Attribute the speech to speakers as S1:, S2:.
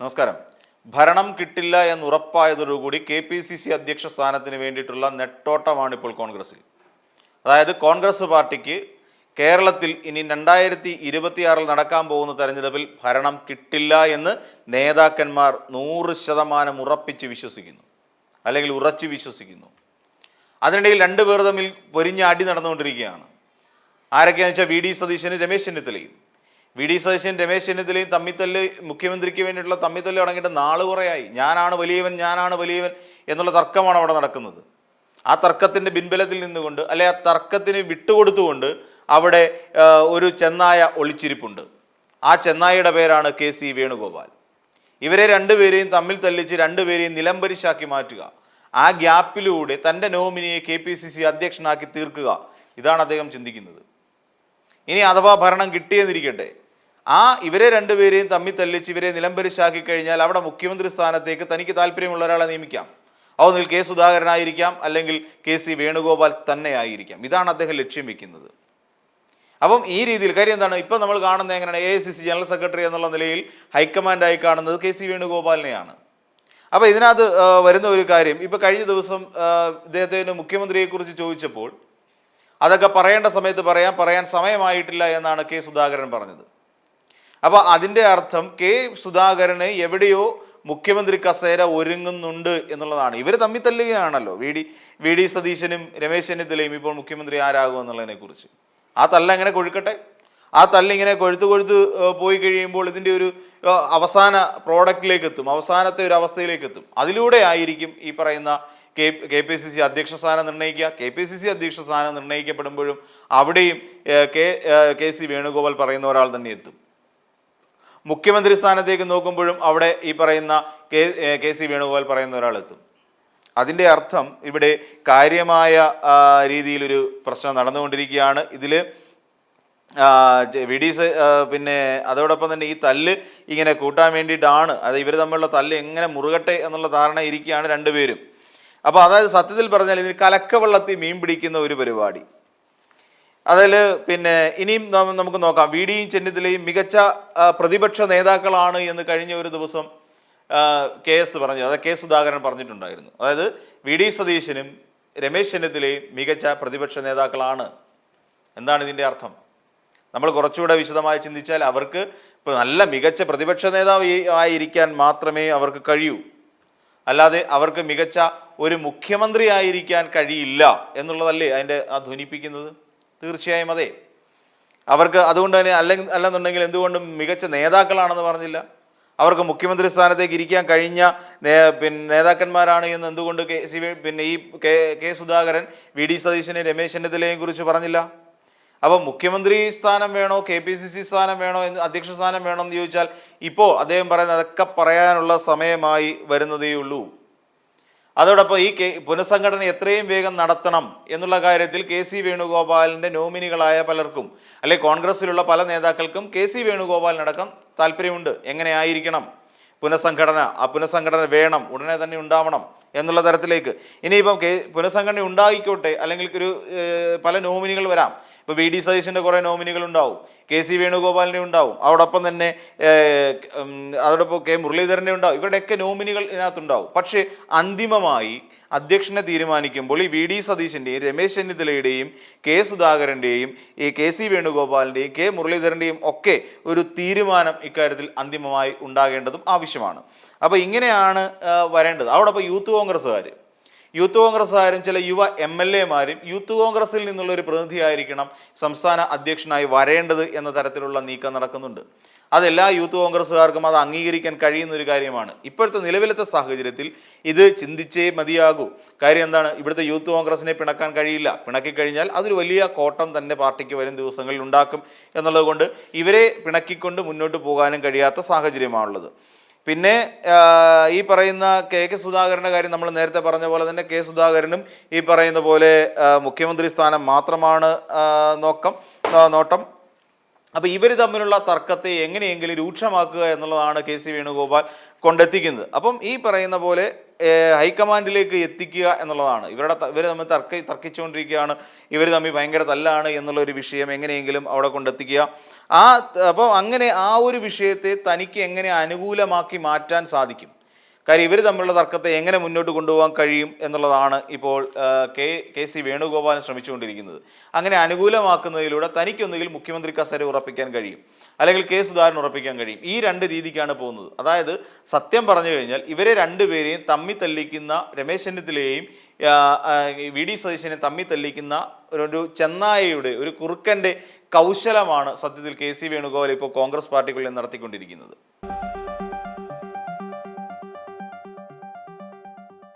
S1: നമസ്കാരം. ഭരണം കിട്ടില്ല എന്ന് ഉറപ്പായതോടുകൂടി കെ പി സി സി അധ്യക്ഷ സ്ഥാനത്തിന് വേണ്ടിയിട്ടുള്ള നെട്ടോട്ടമാണ് ഇപ്പോൾ കോൺഗ്രസിൽ അതായത് കോൺഗ്രസ് പാർട്ടിക്ക് കേരളത്തിൽ ഇനി രണ്ടായിരത്തി ഇരുപത്തിയാറിൽ നടക്കാൻ പോകുന്ന തെരഞ്ഞെടുപ്പിൽ ഭരണം കിട്ടില്ല എന്ന് നേതാക്കന്മാർ നൂറ് ശതമാനം ഉറപ്പിച്ച് വിശ്വസിക്കുന്നു. അല്ലെങ്കിൽ ഉറച്ചു വിശ്വസിക്കുന്നു. അതിനിടയിൽ രണ്ടുപേർ തമ്മിൽ പൊരിഞ്ഞ അടി നടന്നുകൊണ്ടിരിക്കുകയാണ്. ആരൊക്കെയാണെന്ന് വെച്ചാൽ വി ഡി സതീശനും രമേശ് ചെന്നിത്തലയും. വി ഡി സതീശൻ രമേശ് ചെന്നിത്തലയും തമ്മിത്തല്ല് മുഖ്യമന്ത്രിക്ക് വേണ്ടിയിട്ടുള്ള തമ്മിത്തല്ല് തുടങ്ങിയിട്ട് നാൾ കുറയായി. ഞാനാണ് വലിയവൻ ഞാനാണ് വലിയവൻ എന്നുള്ള തർക്കമാണ് അവിടെ നടക്കുന്നത്. ആ തർക്കത്തിന്റെ ബിൻബലത്തിൽ നിന്നുകൊണ്ട് അല്ലെ ആ തർക്കത്തിന് വിട്ടുകൊടുത്തുകൊണ്ട് അവിടെ ഒരു ചെന്നായ ഒളിച്ചിരിപ്പുണ്ട്. ആ ചെന്നായയുടെ പേരാണ് കെ സി വേണുഗോപാൽ. ഇവരെ രണ്ടുപേരെയും തമ്മിൽ തല്ലിച്ച് രണ്ടുപേരെയും നിലംപരിശാക്കി മാറ്റുക. ആ ഗ്യാപ്പിലൂടെ തന്റെ നോമിനിയെ കെ പി സി സി അധ്യക്ഷനാക്കി തീർക്കുക. ഇതാണ് അദ്ദേഹം ചിന്തിക്കുന്നത്. ഇനി അഥവാ ഭരണം കിട്ടിയെന്നിരിക്കട്ടെ ആ ഇവരെ രണ്ടുപേരെയും തമ്മിൽ തല്ലിച്ച് ഇവരെ നിലംപരിശാക്കി കഴിഞ്ഞാൽ അവിടെ മുഖ്യമന്ത്രി സ്ഥാനത്തേക്ക് തനിക്ക് താല്പര്യമുള്ള ഒരാളെ നിയമിക്കാം. അതൊന്നിൽ കെ സുധാകരനായിരിക്കാം അല്ലെങ്കിൽ കെ സി വേണുഗോപാൽ തന്നെ ആയിരിക്കാം ഇതാണ് അദ്ദേഹം ലക്ഷ്യം വെക്കുന്നത്. അപ്പം ഈ രീതിയിൽ കാര്യം എന്താണ്? ഇപ്പം നമ്മൾ കാണുന്നത് എങ്ങനെയാണ്? A I C C general secretary എന്നുള്ള നിലയിൽ ഹൈക്കമാൻഡായി കാണുന്നത് കെ സി വേണുഗോപാലിനെയാണ്. അപ്പോൾ ഇതിനകത്ത് വരുന്ന ഒരു കാര്യം ഇപ്പം കഴിഞ്ഞ ദിവസം ഇദ്ദേഹത്തിന് മുഖ്യമന്ത്രിയെക്കുറിച്ച് ചോദിച്ചപ്പോൾ അതൊക്കെ പറയേണ്ട സമയത്ത് പറയാം പറയാൻ സമയമായിട്ടില്ല എന്നാണ് കെ സുധാകരൻ പറഞ്ഞത്. അപ്പോൾ അതിന്റെ അർത്ഥം കെ സുധാകരന് എവിടെയോ മുഖ്യമന്ത്രി കസേര ഒരുങ്ങുന്നുണ്ട് എന്നുള്ളതാണ്. ഇവർ തമ്മിൽ തല്ലുകയാണല്ലോ. വി ഡി വി ഡി സതീശനും രമേശ് ചെന്നിത്തലയും ഇപ്പോൾ മുഖ്യമന്ത്രി ആരാകും എന്നുള്ളതിനെ കുറിച്ച്. ആ തല്ല എങ്ങനെ കൊഴുക്കട്ടെ? ആ തല്ലിങ്ങനെ കൊഴുത്ത് കൊഴുത്ത് പോയി കഴിയുമ്പോൾ ഇതിന്റെ ഒരു അവസാന പ്രോഡക്റ്റിലേക്ക് എത്തും. അവസാനത്തെ ഒരു അവസ്ഥയിലേക്ക് എത്തും. അതിലൂടെ ആയിരിക്കും ഈ പറയുന്ന K K P C C അധ്യക്ഷ സ്ഥാനം നിർണയിക്കുക. കെ പി സി സി അധ്യക്ഷ സ്ഥാനം നിർണയിക്കപ്പെടുമ്പോഴും അവിടെയും കെ കെ സി വേണുഗോപാൽ പറയുന്ന ഒരാൾ തന്നെ എത്തും. മുഖ്യമന്ത്രി സ്ഥാനത്തേക്ക് നോക്കുമ്പോഴും അവിടെ ഈ പറയുന്ന കെ കെ സി വേണുഗോപാൽ പറയുന്ന ഒരാളെത്തും. അതിന്റെ അർത്ഥം ഇവിടെ കാര്യമായ രീതിയിലൊരു പ്രശ്നം നടന്നുകൊണ്ടിരിക്കുകയാണ്. ഇതിൽ വി ഡി പിന്നെ അതോടൊപ്പം തന്നെ ഈ തല്ല് ഇങ്ങനെ കൂട്ടാൻ വേണ്ടിയിട്ടാണ്. അത് ഇവർ തമ്മിലുള്ള തല്ല് എങ്ങനെ മുറുകട്ടെ എന്നുള്ള ധാരണ ഇരിക്കുകയാണ് രണ്ടുപേരും. അപ്പോൾ അതായത് സത്യത്തിൽ പറഞ്ഞാൽ ഇതിന് കലക്കവെള്ളത്തിൽ മീൻ പിടിക്കുന്ന ഒരു പരിപാടി. അതിൽ പിന്നെ ഇനിയും നമുക്ക് നോക്കാം. വി ഡിയും ചെന്നിത്തലയും മികച്ച പ്രതിപക്ഷ നേതാക്കളാണ് എന്ന് കഴിഞ്ഞ ഒരു ദിവസം കെ എസ് പറഞ്ഞു. അതായത് കെ സുധാകരൻ പറഞ്ഞിട്ടുണ്ടായിരുന്നു. അതായത് വി ഡി സതീശനും രമേശ് ചെന്നിത്തലയും മികച്ച പ്രതിപക്ഷ നേതാക്കളാണ്. എന്താണ് ഇതിന്റെ അർത്ഥം? നമ്മൾ കുറച്ചുകൂടെ വിശദമായി ചിന്തിച്ചാൽ അവർക്ക് ഇപ്പോൾ നല്ല മികച്ച പ്രതിപക്ഷ നേതാവ് ആയിരിക്കാൻ മാത്രമേ അവർക്ക് കഴിയൂ. അല്ലാതെ അവർക്ക് മികച്ച ഒരു മുഖ്യമന്ത്രി ആയിരിക്കാൻ കഴിയില്ല എന്നുള്ളതല്ലേ അതിന്റെ ആ ധ്വനിപ്പിക്കുന്നത്? തീർച്ചയായും അതെ. അവർക്ക് അതുകൊണ്ട് തന്നെ അല്ലെങ്കിൽ അല്ലെന്നുണ്ടെങ്കിൽ എന്തുകൊണ്ടും മികച്ച നേതാക്കളാണെന്ന് പറഞ്ഞില്ല. അവർക്ക് മുഖ്യമന്ത്രി സ്ഥാനത്തേക്ക് ഇരിക്കാൻ കഴിഞ്ഞ പിന്നെ നേതാക്കന്മാരാണ് എന്ന് എന്തുകൊണ്ട് കെ സി പിന്നെ ഈ K K Sudhakaran V D സതീശനെ രമേശ് ചെന്നിത്തലയെയും കുറിച്ച് പറഞ്ഞില്ല. അപ്പോൾ മുഖ്യമന്ത്രി സ്ഥാനം വേണോ കെ പി സി സി സ്ഥാനം വേണോ എന്ന് അധ്യക്ഷ സ്ഥാനം വേണോ എന്ന് ചോദിച്ചാൽ ഇപ്പോൾ അദ്ദേഹം പറയുന്നത് അതൊക്കെ പറയാനുള്ള സമയമായി വരുന്നതേ ഉള്ളൂ അതോടൊപ്പം ഈ പുനഃസംഘടന എത്രയും വേഗം നടത്തണം എന്നുള്ള കാര്യത്തിൽ കെ സി വേണുഗോപാലിന്റെ നോമിനികളായ പലർക്കും അല്ലെ കോൺഗ്രസിലുള്ള പല നേതാക്കൾക്കും കെ സി വേണുഗോപാലിനടക്കം താല്പര്യമുണ്ട്. എങ്ങനെയായിരിക്കണം പുനഃസംഘടന? ആ പുനഃസംഘടന വേണം ഉടനെ തന്നെ ഉണ്ടാവണം എന്നുള്ള തരത്തിലേക്ക്. ഇനിയിപ്പം കെ പുനഃസംഘടന ഉണ്ടായിക്കോട്ടെ അല്ലെങ്കിൽ ഒരു പല നോമിനികൾ വരാം. ഇപ്പോൾ വി ഡി സതീശന്റെ കുറേ നോമിനികൾ ഉണ്ടാവും കെ സി വേണുഗോപാലിന്റെ ഉണ്ടാവും. അതോടൊപ്പം തന്നെ അതോടൊപ്പം കെ മുരളീധരന്റെ ഉണ്ടാവും. ഇവരുടെയൊക്കെ നോമിനികൾ ഇതിനകത്തുണ്ടാവും. പക്ഷേ അന്തിമമായി അധ്യക്ഷനെ തീരുമാനിക്കുമ്പോൾ ഈ വി ഡി സതീശന്റെയും രമേശ് ചെന്നിത്തലയുടെയും കെ സുധാകരന്റെയും ഈ കെ സി വേണുഗോപാലിന്റെയും കെ മുരളീധരന്റെയും ഒക്കെ ഒരു തീരുമാനം ഇക്കാര്യത്തിൽ അന്തിമമായി ഉണ്ടാകേണ്ടതും ആവശ്യമാണ്. അപ്പോൾ ഇങ്ങനെയാണ് വരേണ്ടത് വരേണ്ടത്. അതോടൊപ്പം യൂത്ത് കോൺഗ്രസ്സുകാർ യൂത്ത് കോൺഗ്രസ്സുകാരും ചില യുവ എം എൽ എമാരും യൂത്ത് കോൺഗ്രസിൽ നിന്നുള്ള ഒരു പ്രതിനിധിയായിരിക്കണം സംസ്ഥാന അധ്യക്ഷനായി വരേണ്ടത് എന്ന തരത്തിലുള്ള നീക്കം നടക്കുന്നുണ്ട്. അതെല്ലാ യൂത്ത് കോൺഗ്രസ്സുകാർക്കും അത് അംഗീകരിക്കാൻ കഴിയുന്ന ഒരു കാര്യമാണ്. ഇപ്പോഴത്തെ നിലവിലത്തെ സാഹചര്യത്തിൽ ഇത് ചിന്തിച്ചേ മതിയാകൂ. കാര്യം എന്താണ്? ഇവിടുത്തെ യൂത്ത് കോൺഗ്രസിനെ പിണക്കാൻ കഴിയില്ല. പിണക്കി കഴിഞ്ഞാൽ അതൊരു വലിയ കോട്ടം തന്നെ പാർട്ടിക്ക് വരും ദിവസങ്ങളിൽ ഉണ്ടാക്കും എന്നുള്ളത് കൊണ്ട് ഇവരെ പിണക്കിക്കൊണ്ട് മുന്നോട്ട് പോകാനും കഴിയാത്ത സാഹചര്യമാണുള്ളത്. പിന്നെ ഈ പറയുന്ന കെ കെ സുധാകരന്റെ കാര്യം നമ്മൾ നേരത്തെ പറഞ്ഞ പോലെ തന്നെ കെ സുധാകരനും ഈ പറയുന്ന പോലെ മുഖ്യമന്ത്രി സ്ഥാനം മാത്രമാണ് നോക്കം നോട്ടം. അപ്പോൾ ഇവർ തമ്മിലുള്ള തർക്കത്തെ എങ്ങനെയെങ്കിലും രൂക്ഷമാക്കുക എന്നുള്ളതാണ് കെ സി വേണുഗോപാൽ കൊണ്ടെത്തിക്കുന്നത്. അപ്പം ഈ പറയുന്ന പോലെ ഹൈക്കമാൻഡിലേക്ക് എത്തിക്കുക എന്നുള്ളതാണ്. ഇവരുടെ ഇവർ തമ്മിൽ തർക്ക തർക്കിച്ചുകൊണ്ടിരിക്കുകയാണ്. ഇവർ തമ്മിൽ ഭയങ്കര തല്ലാണ് എന്നുള്ള ഒരു വിഷയം എങ്ങനെയെങ്കിലും അവിടെ കൊണ്ടെത്തിക്കുക. ആ അപ്പോൾ അങ്ങനെ ആ ഒരു വിഷയത്തെ തനിക്ക് എങ്ങനെ അനുകൂലമാക്കി മാറ്റാൻ സാധിക്കും? കാര്യം ഇവർ തമ്മിലുള്ള തർക്കത്തെ എങ്ങനെ മുന്നോട്ട് കൊണ്ടുപോകാൻ കഴിയും എന്നുള്ളതാണ് ഇപ്പോൾ കെ കെ സി വേണുഗോപാലൻ ശ്രമിച്ചുകൊണ്ടിരിക്കുന്നത്. അങ്ങനെ അനുകൂലമാക്കുന്നതിലൂടെ തനിക്കൊന്നുകിൽ മുഖ്യമന്ത്രി കസേര ഉറപ്പിക്കാൻ കഴിയും. അല്ലെങ്കിൽ കെ സുധാകരൻ ഉറപ്പിക്കാൻ കഴിയും. ഈ രണ്ട് രീതിക്കാണ് പോകുന്നത്. അതായത് സത്യം പറഞ്ഞു കഴിഞ്ഞാൽ ഇവരെ രണ്ടുപേരെയും തമ്മി തല്ലിക്കുന്ന രമേശ് ചെന്നിത്തലയെയും വി ഡി സതീശനെ തമ്മി തല്ലിക്കുന്ന ഒരു ചെന്നായയുടെ ഒരു കുറുക്കന്റെ കൗശലമാണ് സത്യത്തിൽ കെ സി വേണുഗോപാൽ ഇപ്പോൾ കോൺഗ്രസ് പാർട്ടിക്കുള്ളിൽ നടത്തിക്കൊണ്ടിരിക്കുന്നത്.